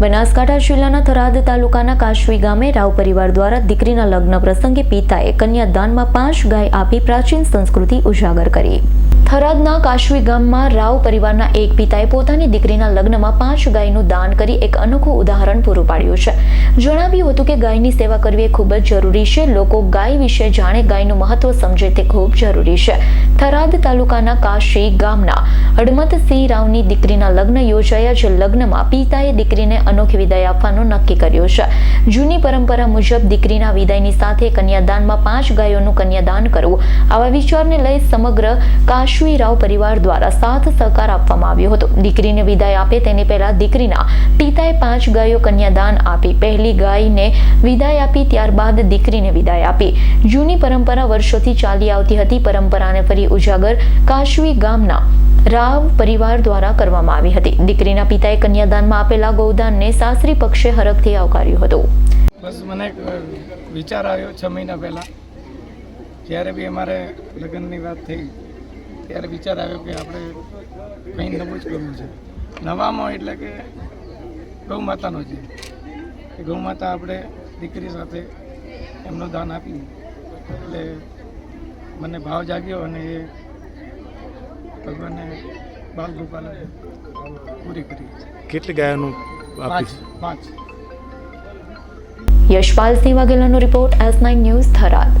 બનાસકાંઠા જિલ્લાના થરાદ તાલુકાના કાશવી ગામે રાવ પરિવાર દ્વારા દીકરીના લગ્ન પ્રસંગે પિતાએ કન્યાદાનમાં પાંચ ગાય આપી પ્રાચીન સંસ્કૃતિ ઉજાગર કરી. થરાદના કાશવી ગામમાં રાવ પરિવારના એક પિતાએ પોતાની દીકરીના લગ્નમાં પાંચ ગાયનું દાન કરી એક અનોખું ઉદાહરણ પૂરું પાડ્યું છે. જણાવ્યું હતું કે ગાયની સેવા કરવી એ ખૂબ જ જરૂરી છે. લોકો ગાય વિશે જાણે ગાયનું મહત્વ સમજે તે ખૂબ જરૂરી છે. થરાદ તાલુકાના કાશી ગામના હડમતસિંહ રાવની દીકરીના લગ્ન યોજાયા જે લગ્નમાં પિતાએ દીકરીને અનોખી વિદાય આપવાનું નક્કી કર્યું છે. જૂની પરંપરા મુજબ દીકરીના વિદાયની સાથે કન્યાદાનમાં પાંચ ગાયોનું કન્યાદાન કરવું. આવા વિચારને લઈ સમગ્ર કાશવી રાવ પરિવાર દ્વારા સાથ સહકાર આપવામાં આવ્યો હતો. દીકરીને વિદાય આપે તેની પહેલા દીકરીના પિતાએ પાંચ ગાયો કન્યાદાન આપી. પહેલી ગાયને વિદાય આપી, ત્યારબાદ દીકરીને વિદાય આપી. જૂની પરંપરા વર્ષોથી ચાલી આવતી હતી. પરંપરાને ફરી ઉજાગર કાશવી ગામના રાવ પરિવાર દ્વારા કરવામાં આવી હતી. દીકરીના પિતાએ કન્યાદાનમાં આપેલા ગૌદાનને સાસરી પક્ષે હરખથી આવકાર્યું હતું. બસ મને એક વિચાર આવ્યો છ મહિના પહેલાં. જ્યારે બી અમારે લગ્નની વાત થઈ ત્યારે વિચાર આવ્યો કે આપણે કંઈ નવું જ કરવું છે. નવામાં એટલે કે ગૌ માતાનો છે. એ ગૌ માતા આપણે દીકરી સાથે એમનું દાન આપ્યું એટલે મને ભાવ જાગ્યો અને એ ભગવાને બાલ ગોપાલે પૂરી કરી. કેટલી ગાયોનું પાંચ સિંહ પાંચ વાઘેલાનો report S nine news Tharad.